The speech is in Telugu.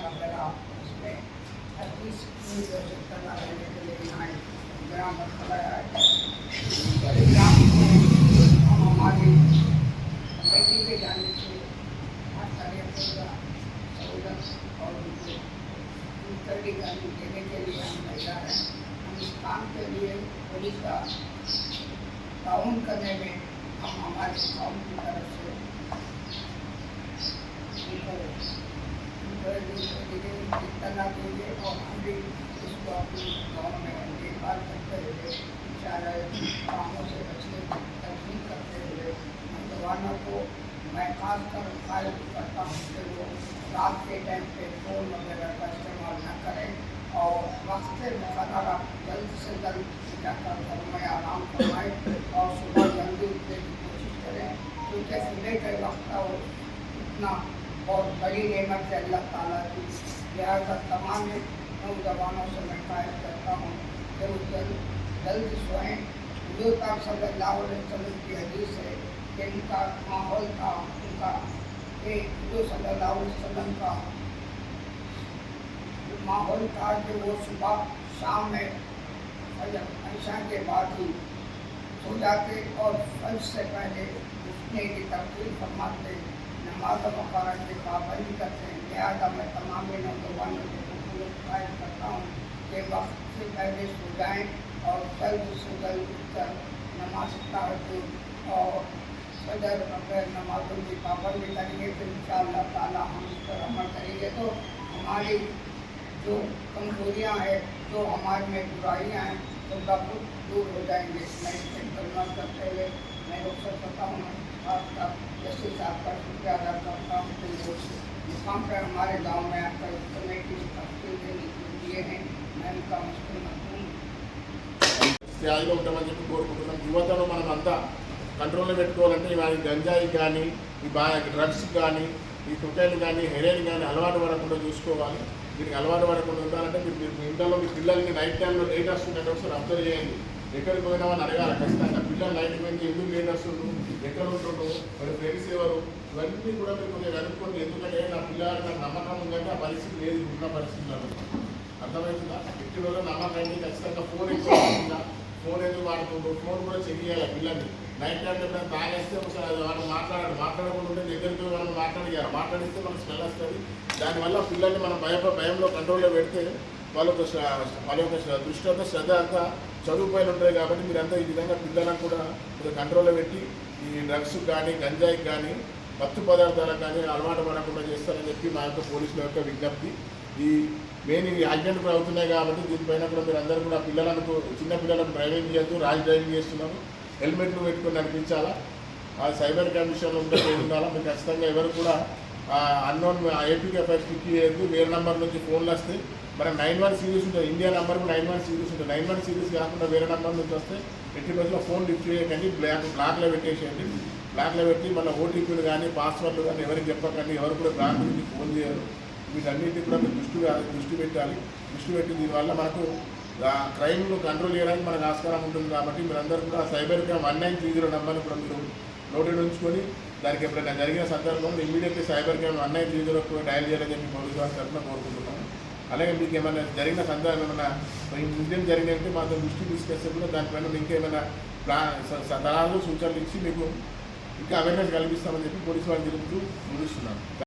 वगैरह उसमें हर चीज़ पूरी आवश्यकता लगाने के लिए यहाँ ग्राम रखा गया है ग्राम में हम हमारी कमेटी के जाने से हर तरह पूरा सहूलत और उनको उत्तरीकरण देने के लिए हम तैयार हैं हम इस काम के लिए पुलिस का ताउन करने में हम हमारे गाँव की तरफ़ से देंगे और हम भी इसको अपने गाँव में देखभाल करते हुए करते हुए नौजवानों को मैं खास कर करता कि वो रात के टाइम पे फ़ोन वगैरह का इस्तेमाल न करें और वक्त से मुकदरा जल्द से जल्द जाकर घर में आराम करवाएँ और सुबह जल्दी उठने की कोशिश करें। क्योंकि सुबह के वक्त इतना बहुत बड़ी नेमत है अल्लाह ताला की लिहाजा तमाम नौजवानों से मैं ख्वाहिश करता हूँ। कि वो जल्द जल्द सोएँ हजूर पाक सल्लल्लाहु अलैहि वसल्लम की हदीस है कि इनका माहौल था, उनका एक हजूर सल्लल्लाहु अलैहि वसल्लम का माहौल था कि वो सुबह शाम में फजर के बाद ही सो जाते और फज से पहले उठने की तरकीब फरमाते नमाज़ वक़ारत की पाबंदी करते हैं। लिहाजा मैं तमाम नौजवानों को ख्वाहिश करता हूँ। कि वक्त से पहले सो जाएँ और जल्द से जल्द उठकर नमाज़ पढ़ते और फजर वगैरह नमाजों की पाबंदी करेंगे। तो इन ताला हम इस पर अमल करेंगे। तो हमारी जो कमजोरियाँ हैं, जो हमारे में बुराइयाँ हैं, उनका बहुत दूर हो जाएँगे। मैं इससे कलमा करते हुए मैं रुखसत करता हूँ। मुकाम पर हमारे गांव में आकर इस कमेटी तस्वीर देने के लिए हैं मैं उनका मुश्किल मखूम స్థాయిలో ఉంటామని చెప్పి కోరుకుంటున్నాం యువతను మనం అంతా కంట్రోల్లో పెట్టుకోవాలంటే ఇవాళ ఈ గంజాయి కానీ ఈ బా డ్రగ్స్ కానీ ఈ కుటైన్ కానీ హెరోయిన్ కానీ అలవాటు పడకుండా చూసుకోవాలి దీనికి అలవాటు పడకుండా ఉండాలంటే మీరు మీరు మీ ఇంట్లో మీ పిల్లల్ని నైట్ టైంలో లేట్ వస్తుందంటే ఒకసారి అబ్జర్వ్ చేయండి ఎక్కడికి పోయినామని అడగాలి ఖచ్చితంగా. పిల్లలు నైట్ పోయింది ఎందుకు లేట్ వస్తుండ్రు? ఎక్కడ ఉంటుండ్రు? మరి ఫ్రెండ్స్ ఎవరు? ఇవన్నీ కూడా మీరు కొంచెం కనుక్కోండి. ఎందుకంటే నా పిల్లలు నాకు నమ్మకం ఉందంటే ఆ పరిస్థితి లేదు ఉన్న పరిస్థితులలో. అర్థమవుతుందా? ఎట్టి వల్ల నమ్మకాన్ని ఖచ్చితంగా ఫోన్ ఎక్కువ ఫోన్ ఎందుకు వాడుతుండ్రు? ఫోన్ కూడా చెక్ చేయాలి పిల్లల్ని. నైట్ టైం ఎప్పుడైనా తాగేస్తే ఒకసారి వాళ్ళు వాడు మాట్లాడాలి. మాట్లాడకుండా ఉంటే దగ్గరికి పోయి మనం మాట్లాడియాలి. మాట్లాడిస్తే మనకు స్మెల్ వస్తుంది. దానివల్ల పిల్లల్ని మనం భయ భయంలో కంట్రోల్లో పెడితే వాళ్ళొక వాళ్ళొక వాళ్ళ యొక్క దృష్టి అంతా శ్రద్ధ అంతా చదువు పైన ఉంటుంది కాబట్టి మీరంతా ఈ విధంగా పిల్లలను కూడా కొంచెం కంట్రోల్లో పెట్టి ఈ డ్రగ్స్ కానీ గంజాయికి కానీ మత్తు పదార్థాలకు కానీ అలవాటు పడకుండా చేస్తారని చెప్పి మా యొక్క పోలీసుల యొక్క విజ్ఞప్తి. ఈ మెయిన్ ఇవి యాక్సిడెంట్ కూడా అవుతున్నాయి కాబట్టి దీనిపైన కూడా మీరు అందరూ కూడా పిల్లలకు చిన్న పిల్లలకు డ్రైవింగ్ చేయొద్దు రాజ్ డ్రైవింగ్ చేస్తున్నాము హెల్మెట్లు పెట్టుకొని నడిపించాలా? ఆ సైబర్ కమిషన్ ఉంటే ఉండాలా? మీరు ఖచ్చితంగా ఎవరు కూడా అన్నోన్ ఏపీకే ఫైవ్ క్లిక్ చేయొద్దు. వేరే నెంబర్ నుంచి ఫోన్లు వస్తే మరి నైన్ వన్ సిరీస్ ఉంటుంది India number nine one series ఉంటుంది నైన్ వన్ సిరీస్ కాకుండా వేరే నెంబర్ నుంచి వస్తే ఎట్టి రోజుల్లో ఫోన్ లిఫ్ట్ చేయకండి బ్లాక్ బ్లాక్లో పెట్టేసేయండి. బ్లాక్లో పెట్టి మళ్ళీ ఓటీపీలు కానీ పాస్వర్డ్లు కానీ ఎవరికి చెప్పకండి ఎవరు కూడా బ్లాక్ నుంచి ఫోన్ చేయరు. వీటన్నిటి కూడా మీరు దృష్టి దృష్టి పెట్టాలి. దృష్టి పెట్టి దీనివల్ల మనకు క్రైమ్ను కంట్రోల్ చేయడానికి మనకు ఆస్కారం ఉంటుంది కాబట్టి మీరందరూ కూడా cyber crime one nine three zero నెంబర్ని కూడా మీరు నోటెడ్ ఉంచుకొని దానికి ఎప్పుడైనా జరిగిన సందర్భంలో immediately cyber crime one nine three zero dial చేయాలని చెప్పి పోలీసు వారి తరఫున కోరుకుంటున్నాను. అలాగే మీకు ఏమైనా జరిగిన సందర్భం ఏమైనా ఇన్సిడెంట్ జరిగినట్టు మాతో దృష్టి తీసుకొస్తే కూడా దానిపైన మీకు ఏమైనా ప్లా స- సలహాలు సూచనలు ఇచ్చి మీకు ఇంకా అవేర్నెస్ కల్పిస్తామని చెప్పి పోలీసు వారిని తెలుపుతూ ముగిస్తున్నాను.